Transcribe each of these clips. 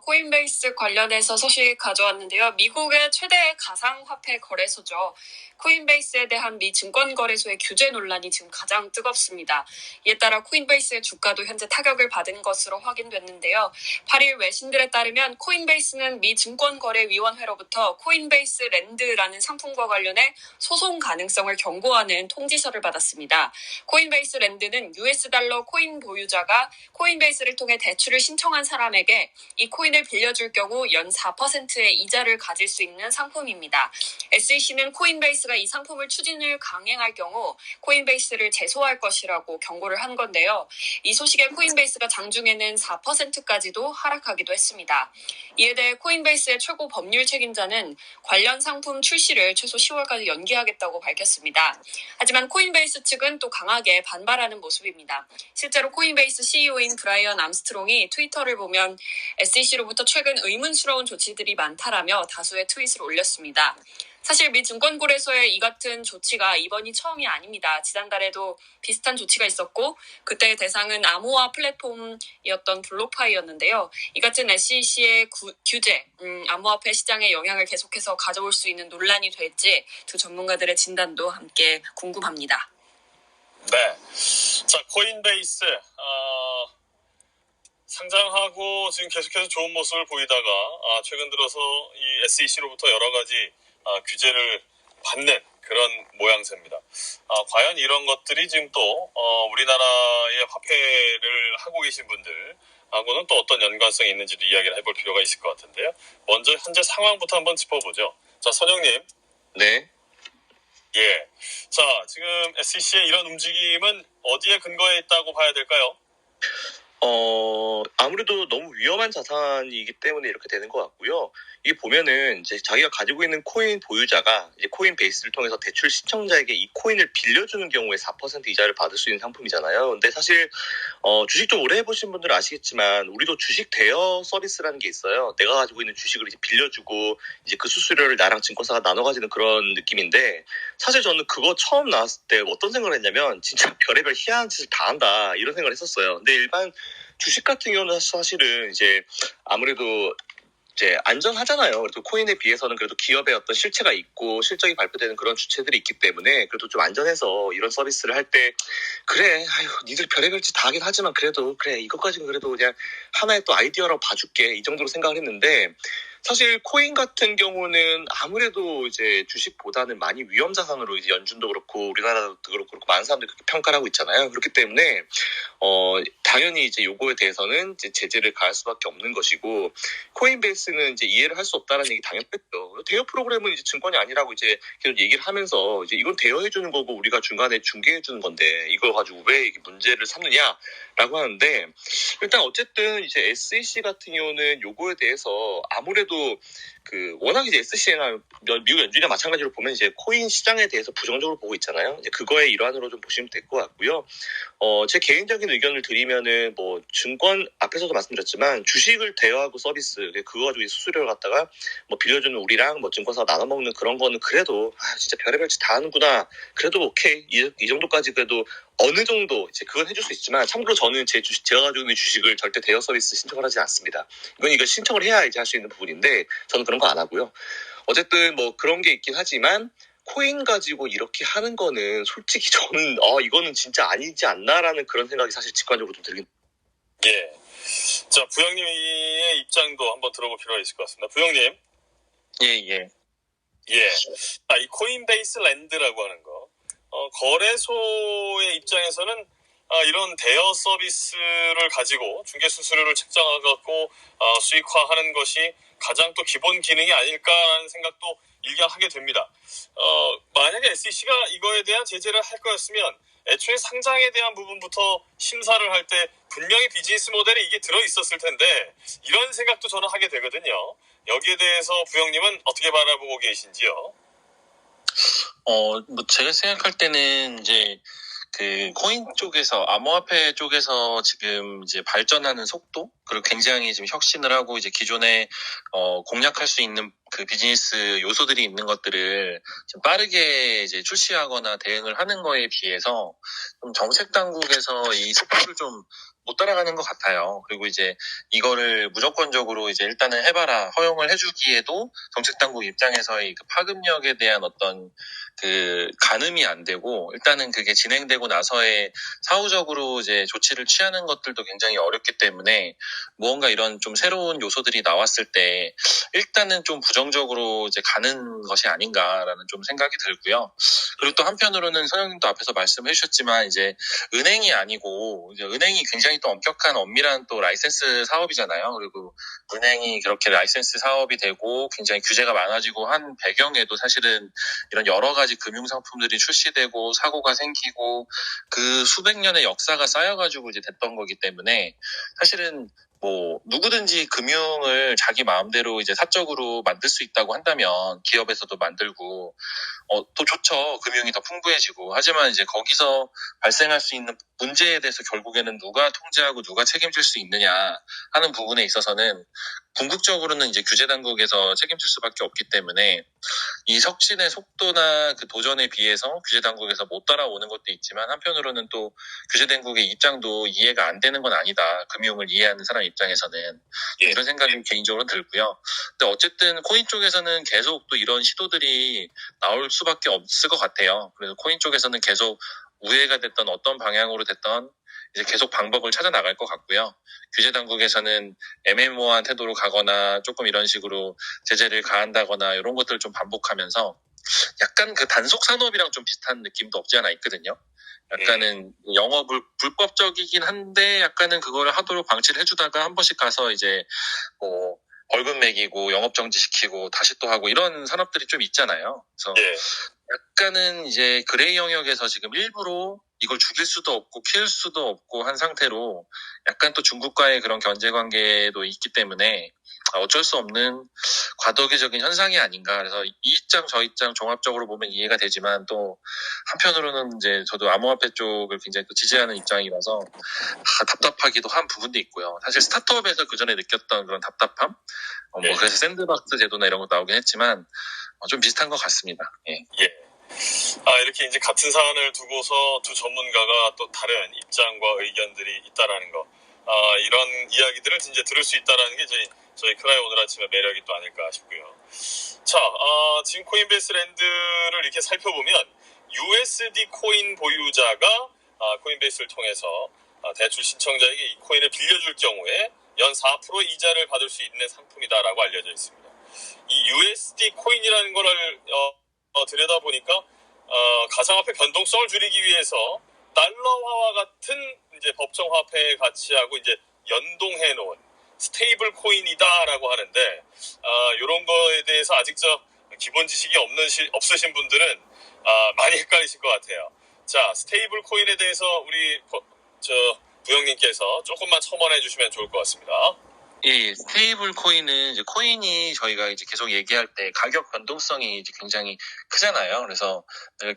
코인베이스 관련해서 소식 가져왔는데요. 미국의 최대 가상화폐 거래소죠. 코인베이스에 대한 미 증권거래소의 규제 논란이 지금 가장 뜨겁습니다. 이에 따라 코인베이스의 주가도 현재 타격을 받은 것으로 확인됐는데요. 8일 외신들에 따르면 코인베이스는 미 증권거래위원회로부터 코인베이스 랜드라는 상품과 관련해 소송 가능성을 경고하는 통지서를 받았습니다. 코인베이스 랜드는 US 달러 코인 보유자가 코인베이스를 통해 대출을 신청한 사람에게 이 코인 을 빌려줄 경우 연 4%의 이자를 가질 수 있는 상품입니다. SEC는 코인베이스가 이 상품을 추진을 강행할 경우 코인베이스를 제소할 것이라고 경고를 한 건데요. 이 소식에 코인베이스가 장중에는 4%까지도 하락하기도 했습니다. 이에 대해 코인베이스의 최고 법률 책임자는 관련 상품 출시를 최소 10월까지 연기하겠다고 밝혔습니다. 하지만 코인베이스 측은 또 강하게 반발하는 모습입니다. 실제로 코인베이스 CEO인 브라이언 암스트롱이 트위터를 보면 SEC 로부터 최근 의문스러운 조치들이 많다라며 다수의 트윗을 올렸습니다. 사실 미 증권거래소의 이 같은 조치가 이번이 처음이 아닙니다. 지난달에도 비슷한 조치가 있었고 그때의 대상은 암호화 플랫폼이었던 블록파이였는데요. 이 같은 SEC의 구- 규제, 음, 암호화폐 시장에 영향을 계속해서 가져올 수 있는 논란이 될지 두 전문가들의 진단도 함께 궁금합니다. 네. 자, 코인베이스, 어, 상장하고 지금 계속해서 좋은 모습을 보이다가, 아, 최근 들어서 이 SEC로부터 여러 가지 아, 규제를 받는 그런 모양새입니다. 아, 과연 이런 것들이 지금 또, 어, 우리나라의 화폐를 하고 계신 분들, 하고는 또 어떤 연관성이 있는지도 이야기를 해볼 필요가 있을 것 같은데요. 먼저 현재 상황부터 한번 짚어보죠. 자, 선영님. 네. 예. 자, 지금 SEC의 이런 움직임은 어디에 근거해 있다고 봐야 될까요? 어, 아무래도 너무 위험한 자산이기 때문에 이렇게 되는 것 같고요. 이게 보면은 이제 자기가 가지고 있는 코인 보유자가 이제 코인 베이스를 통해서 대출 신청자에게 이 코인을 빌려주는 경우에 4% 이자를 받을 수 있는 상품이잖아요. 근데 사실, 어, 주식 좀 오래 해보신 분들은 아시겠지만, 우리도 주식 대여 서비스라는 게 있어요. 내가 가지고 있는 주식을 이제 빌려주고, 이제 그 수수료를 나랑 증권사가 나눠 가지는 그런 느낌인데, 사실 저는 그거 처음 나왔을 때 어떤 생각을 했냐면, 진짜 별의별 희한한 짓을 다 한다, 이런 생각을 했었어요. 근데 일반 주식 같은 경우는 사실은 이제 아무래도 이제 안전하잖아요. 그래도 코인에 비해서는 그래도 기업의 어떤 실체가 있고 실적이 발표되는 그런 주체들이 있기 때문에 그래도 좀 안전해서 이런 서비스를 할 때 그래, 아유, 니들 별의별 짓 다 하긴 하지만 그래도 그래 이것까지는 그래도 그냥 하나의 또 아이디어라고 봐줄게 이 정도로 생각을 했는데 사실 코인 같은 경우는 아무래도 이제 주식보다는 많이 위험 자산으로 이제 연준도 그렇고 우리나라도 그렇고 많은 사람들이 그렇게 평가를 하고 있잖아요. 그렇기 때문에 어 당연히 이제 요거에 대해서는 이제 제재를 가할 수밖에 없는 것이고 코인베이스는 이제 이해를 할 수 없다는 얘기 당연했죠. 대여 프로그램은 이제 증권이 아니라고 이제 계속 얘기를 하면서 이제 이건 대여해 주는 거고 우리가 중간에 중개해 주는 건데 이걸 가지고 왜 문제를 삼느냐라고 하는데 일단 어쨌든 이제 SEC 같은 경우는 요거에 대해서 아무래도 do 그 워낙 이제 SC나 미국 연준이나 마찬가지로 보면 이제 코인 시장에 대해서 부정적으로 보고 있잖아요. 이제 그거의 일환으로 좀 보시면 될 것 같고요. 어, 제 개인적인 의견을 드리면은 뭐 증권 앞에서도 말씀드렸지만 주식을 대여하고 서비스 그거 가지고 이 수수료를 갖다가 뭐 빌려주는 우리랑 뭐 증권사가 나눠 먹는 그런 거는 그래도 아, 진짜 별의별 짓 다 하는구나. 그래도 오케이 이, 이 정도까지 그래도 어느 정도 이제 그건 해줄 수 있지만 참고로 저는 제 주식 제가 가지고 있는 주식을 절대 대여 서비스 신청을 하지 않습니다. 이건 이거 신청을 해야 이제 할 수 있는 부분인데 저는 그런 거 안 하고요. 어쨌든 뭐 그런 게 있긴 하지만 코인 가지고 이렇게 하는 거는 솔직히 저는 어 이거는 진짜 아니지 않나라는 그런 생각이 사실 직관적으로 좀 들긴 예. 자, 부영님의 입장도 한번 들어볼 필요가 있을 것 같습니다. 부영님. 예, 예. 예. 아, 이 코인베이스 랜드라고 하는 거. 어, 거래소의 입장에서는 아, 이런 대여 서비스를 가지고 중개 수수료를 책정하고 어, 수익화하는 것이 가장 또 기본 기능이 아닐까라는 생각도 일견하게 됩니다. 어, 만약에 SEC가 이거에 대한 제재를 할 거였으면 애초에 상장에 대한 부분부터 심사를 할 때 분명히 비즈니스 모델에 이게 들어 있었을 텐데 이런 생각도 저는 하게 되거든요. 여기에 대해서 부영님은 어떻게 바라보고 계신지요? 어, 뭐 제가 생각할 때는 이제 그 코인 쪽에서 암호화폐 쪽에서 지금 이제 발전하는 속도 그리고 굉장히 지금 혁신을 하고 이제 기존에 어, 공략할 수 있는 그 비즈니스 요소들이 있는 것들을 좀 빠르게 이제 출시하거나 대응을 하는 거에 비해서 좀 정책 당국에서 이 속도를 좀못 따라가는 것 같아요. 그리고 이제 이거를 무조건적으로 이제 일단은 해봐라 허용을 해주기에도 정책 당국 입장에서의 그 파급력에 대한 어떤 그 가늠이 안 되고 일단은 그게 진행되고 나서의 사후적으로 이제 조치를 취하는 것들도 굉장히 어렵기 때문에 무언가 이런 좀 새로운 요소들이 나왔을 때 일단은 좀 부정적으로 이제 가는 것이 아닌가라는 좀 생각이 들고요. 그리고 또 한편으로는 선영님도 앞에서 말씀해 주셨지만 이제 은행이 아니고 이제 은행이 굉장히 또 엄격한 엄밀한 또 라이센스 사업이잖아요. 그리고 은행이 그렇게 라이센스 사업이 되고 굉장히 규제가 많아지고 한 배경에도 사실은 이런 여러 가지 금융 상품들이 출시되고 사고가 생기고 그 수백 년의 역사가 쌓여가지고 이제 됐던 거기 때문에 사실은 뭐 누구든지 금융을 자기 마음대로 이제 사적으로 만들 수 있다고 한다면 기업에서도 만들고 어 또 좋죠 금융이 더 풍부해지고 하지만 이제 거기서 발생할 수 있는 문제에 대해서 결국에는 누가 통제하고 누가 책임질 수 있느냐 하는 부분에 있어서는 궁극적으로는 이제 규제 당국에서 책임질 수밖에 없기 때문에 이 혁신의 속도나 그 도전에 비해서 규제 당국에서 못 따라오는 것도 있지만 한편으로는 또 규제 당국의 입장도 이해가 안 되는 건 아니다. 금융을 이해하는 사람 입장에서는 예. 이런 생각이 개인적으로 들고요. 근데 어쨌든 코인 쪽에서는 계속 또 이런 시도들이 나올 수 밖에 없을 것 같아요. 그래서 코인 쪽에서는 계속 우회가 됐던 어떤 방향으로 됐던 이제 계속 방법을 찾아 나갈 것 같고요. 규제 당국에서는 애매모호한 태도로 가거나 조금 이런 식으로 제재를 가한다거나 이런 것들을 좀 반복하면서 약간 그 단속 산업이랑 좀 비슷한 느낌도 없지 않아 있거든요. 약간은 영업을 불법적이긴 한데 약간은 그거를 하도록 방치를 해주다가 한 번씩 가서 이제 뭐 벌금 매기고 영업 정지 시키고 다시 또 하고 이런 산업들이 좀 있잖아요. 그래서 예. 약간은 이제 그레이 영역에서 지금 일부러 이걸 죽일 수도 없고 키울 수도 없고 한 상태로 약간 또 중국과의 그런 견제 관계도 있기 때문에 어쩔 수 없는 과도기적인 현상이 아닌가. 그래서 이 입장 저 입장 종합적으로 보면 이해가 되지만 또 한편으로는 이제 저도 암호화폐 쪽을 굉장히 또 지지하는 입장이라서 아, 답답하기도 한 부분도 있고요. 사실 스타트업에서 그 전에 느꼈던 그런 답답함, 어, 뭐 네. 그래서 샌드박스 제도나 이런 것도 나오긴 했지만 어, 좀 비슷한 것 같습니다. 예. 아, 이렇게 이제 같은 사안을 두고서 두 전문가가 또 다른 입장과 의견들이 있다라는 거. 아, 이런 이야기들을 이제 들을 수 있다라는 게 저희, 저희 크라이 오늘 아침의 매력이 또 아닐까 싶고요. 자, 아, 지금 코인베이스 랜드를 이렇게 살펴보면 USD 코인 보유자가 아, 코인베이스를 통해서 아, 대출 신청자에게 이 코인을 빌려줄 경우에 연 4% 이자를 받을 수 있는 상품이다라고 알려져 있습니다. 이 USD 코인이라는 거를 어, 어, 들여다보니까 어, 가상화폐 변동성을 줄이기 위해서 달러화와 같은 이제 법정 화폐의 가치하고 이제 연동해 놓은 스테이블 코인이다라고 하는데 아, 이런 거에 대해서 아직 저 기본 지식이 없는 시- 없으신 분들은 아, 많이 헷갈리실 것 같아요. 자, 스테이블 코인에 대해서 우리 거- 저 부영님께서 조금만 첨언해 주시면 좋을 것 같습니다. 이 스테이블 코인은 이제 코인이 저희가 이제 계속 얘기할 때 가격 변동성이 이제 굉장히 크잖아요. 그래서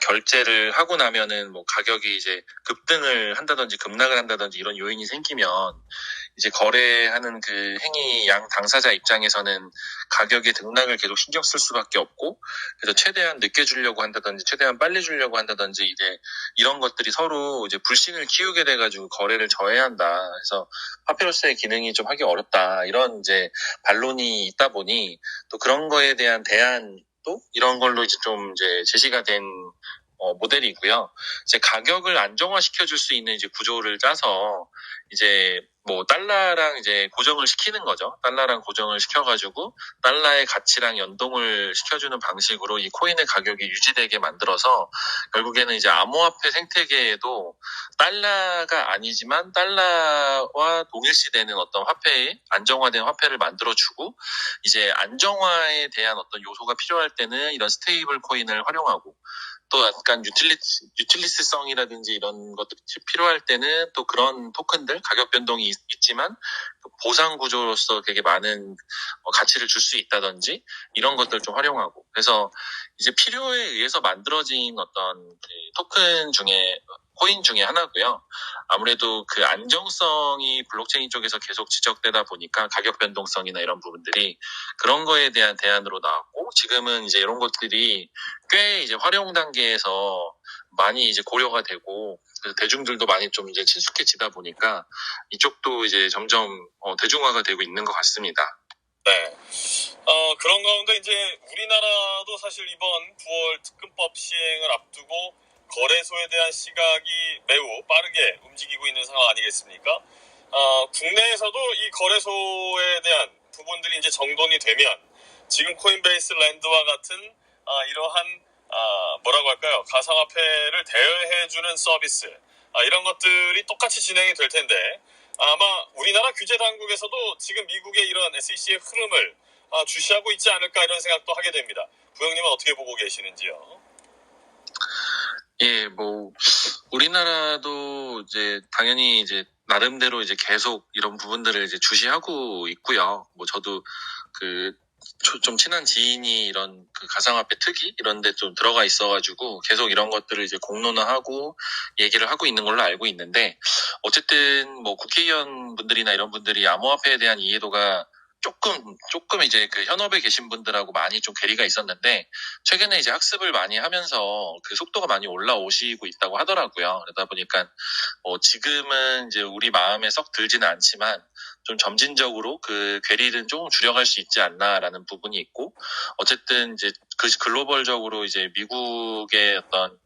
결제를 하고 나면은 뭐 가격이 이제 급등을 한다든지 급락을 한다든지 이런 요인이 생기면 이제 거래하는 그 행위 양 당사자 입장에서는 가격의 등락을 계속 신경 쓸 수밖에 없고 그래서 최대한 늦게 주려고 한다든지 최대한 빨리 주려고 한다든지 이제 이런 것들이 서로 이제 불신을 키우게 돼가지고 거래를 저해야 한다. 그래서 화폐로서의 기능이 좀 하기 어렵다. 이런 이제 반론이 있다 보니 또 그런 거에 대한 대안도 이런 걸로 이제 좀 이제 제시가 된 어, 모델이고요. 이제 가격을 안정화시켜 줄 수 있는 이제 구조를 짜서 이제 뭐 달러랑 이제 고정을 시키는 거죠. 달러랑 고정을 시켜가지고 달러의 가치랑 연동을 시켜주는 방식으로 이 코인의 가격이 유지되게 만들어서 결국에는 이제 암호화폐 생태계에도 달러가 아니지만 달러와 동일시되는 어떤 화폐 안정화된 화폐를 만들어주고 이제 안정화에 대한 어떤 요소가 필요할 때는 이런 스테이블 코인을 활용하고 또 약간 유틸리, 유틸리스성이라든지 이런 것들이 필요할 때는 또 그런 토큰들 가격 변동이 있, 지만 보상 구조로서 되게 많은 어, 가치를 줄 수 있다든지 이런 것들을 좀 활용하고. 그래서 이제 필요에 의해서 만들어진 어떤 그 토큰 중에 코인 중에 하나고요. 아무래도 그 안정성이 블록체인 쪽에서 계속 지적되다 보니까 가격 변동성이나 이런 부분들이 그런 거에 대한 대안으로 나왔고 지금은 이제 이런 것들이 꽤 이제 활용 단계에서 많이 이제 고려가 되고 대중들도 많이 좀 이제 친숙해지다 보니까 이쪽도 이제 점점 어, 대중화가 되고 있는 것 같습니다. 네. 어, 그런 가운데 이제 우리나라도 사실 이번 9월 특근법 시행을 앞두고 거래소에 대한 시각이 매우 빠르게 움직이고 있는 상황 아니겠습니까? 어, 국내에서도 이 거래소에 대한 부분들이 이제 정돈이 되면 지금 코인베이스 랜드와 같은 아, 이러한 아, 뭐라고 할까요? 가상화폐를 대여해주는 서비스 아, 이런 것들이 똑같이 진행이 될 텐데 아마 우리나라 규제 당국에서도 지금 미국의 이런 SEC의 흐름을 아, 주시하고 있지 않을까 이런 생각도 하게 됩니다. 부영님은 어떻게 보고 계시는지요? 예, 뭐 우리나라도 이제 당연히 이제 나름대로 이제 계속 이런 부분들을 이제 주시하고 있고요. 뭐 저도 그 좀 친한 지인이 이런 그 가상화폐 특이 이런 데 좀 들어가 있어가지고 계속 이런 것들을 이제 공론화하고 얘기를 하고 있는 걸로 알고 있는데 어쨌든 뭐 국회의원 분들이나 이런 분들이 암호화폐에 대한 이해도가 조금 조금 이제 그 현업에 계신 분들하고 많이 좀 괴리가 있었는데 최근에 이제 학습을 많이 하면서 그 속도가 많이 올라오시고 있다고 하더라고요. 그러다 보니까 뭐 지금은 이제 우리 마음에 썩 들지는 않지만 좀 점진적으로 그 괴리는 조금 줄여갈 수 있지 않나라는 부분이 있고 어쨌든 이제 그 글로벌적으로 이제 미국의 어떤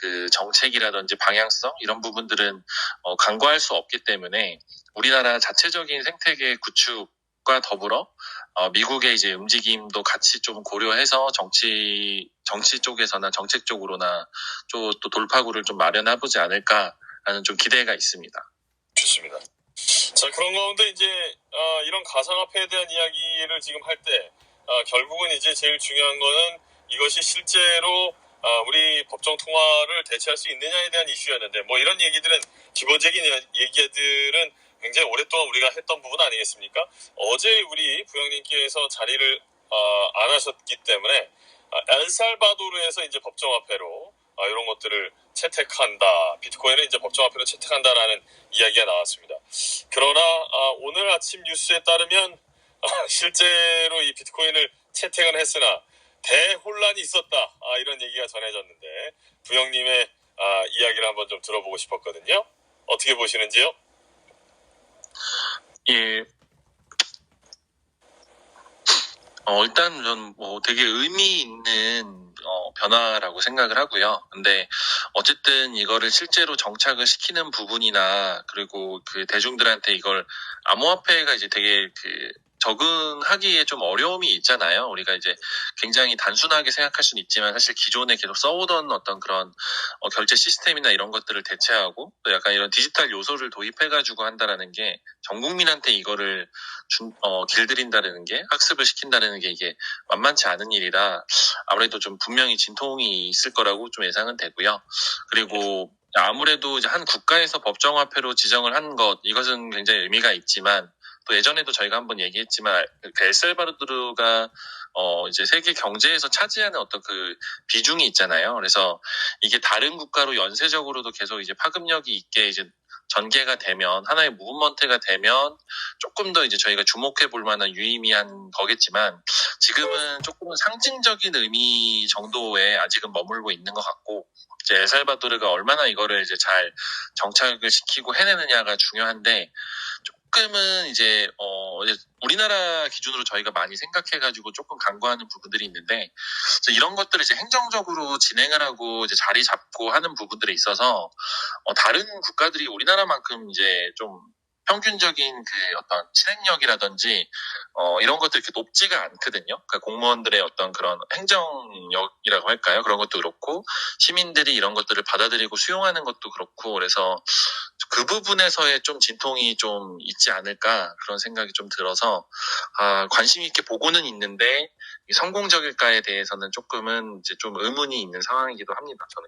그 정책이라든지 방향성 이런 부분들은 어, 간과할 수 없기 때문에 우리나라 자체적인 생태계 구축 과 더불어 어, 미국의 이제 움직임도 같이 좀 고려해서 정치 정치 쪽에서나 정책 쪽으로나 좀또 돌파구를 좀 마련해 보지 않을까라는 좀 기대가 있습니다. 좋습니다. 자 그런 가운데 이제 아, 이런 가상화폐에 대한 이야기를 지금 할때 아, 결국은 이제 제일 중요한 거는 이것이 실제로 아, 우리 법정 통화를 대체할 수 있느냐에 대한 이슈였는데 뭐 이런 얘기들은 기본적인 얘기들은 굉장히 오랫동안 우리가 했던 부분 아니겠습니까? 어제 우리 부영님께서 자리를 아, 안 하셨기 때문에 아, 엘살바도르에서 이제 법정화폐로 아, 이런 것들을 채택한다. 비트코인을 이제 법정화폐로 채택한다라는 이야기가 나왔습니다. 그러나 아, 오늘 아침 뉴스에 따르면 아, 실제로 이 비트코인을 채택은 했으나 대혼란이 있었다. 아, 이런 얘기가 전해졌는데 부영님의 아, 이야기를 한번 좀 들어보고 싶었거든요. 어떻게 보시는지요? 예. 어, 일단 전 뭐 되게 의미 있는 어, 변화라고 생각을 하고요. 근데 어쨌든 이거를 실제로 정착을 시키는 부분이나 그리고 그 대중들한테 이걸 암호화폐가 이제 되게 그 적응하기에 좀 어려움이 있잖아요. 우리가 이제 굉장히 단순하게 생각할 수는 있지만 사실 기존에 계속 써오던 어떤 그런 어, 결제 시스템이나 이런 것들을 대체하고 또 약간 이런 디지털 요소를 도입해가지고 한다라는 게 전 국민한테 이거를 준, 어, 길들인다는 게 학습을 시킨다는 게 이게 만만치 않은 일이라 아무래도 좀 분명히 진통이 있을 거라고 좀 예상은 되고요. 그리고 아무래도 이제 한 국가에서 법정화폐로 지정을 한 것 이것은 굉장히 의미가 있지만 또 예전에도 저희가 한번 얘기했지만 그 엘살바도르가 어 이제 세계 경제에서 차지하는 어떤 그 비중이 있잖아요. 그래서 이게 다른 국가로 연쇄적으로도 계속 이제 파급력이 있게 이제 전개가 되면 하나의 무브먼트가 되면 조금 더 이제 저희가 주목해 볼 만한 유의미한 거겠지만 지금은 조금은 상징적인 의미 정도에 아직은 머물고 있는 것 같고 이제 엘살바도르가 얼마나 이거를 이제 잘 정착을 시키고 해내느냐가 중요한데 조금은 이제 어 이제 우리나라 기준으로 저희가 많이 생각해가지고 조금 간과하는 부분들이 있는데 이런 것들을 이제 행정적으로 진행을 하고 이제 자리 잡고 하는 부분들에 있어서 어, 다른 국가들이 우리나라만큼 이제 좀 평균적인 그 어떤 실행력이라든지 어, 이런 것들이 이렇게 높지가 않거든요. 그러니까 공무원들의 어떤 그런 행정력이라고 할까요? 그런 것도 그렇고 시민들이 이런 것들을 받아들이고 수용하는 것도 그렇고 그래서 그 부분에서의 좀 진통이 좀 있지 않을까 그런 생각이 좀 들어서 아, 관심 있게 보고는 있는데 이 성공적일까에 대해서는 조금은 이제 좀 의문이 있는 상황이기도 합니다. 저는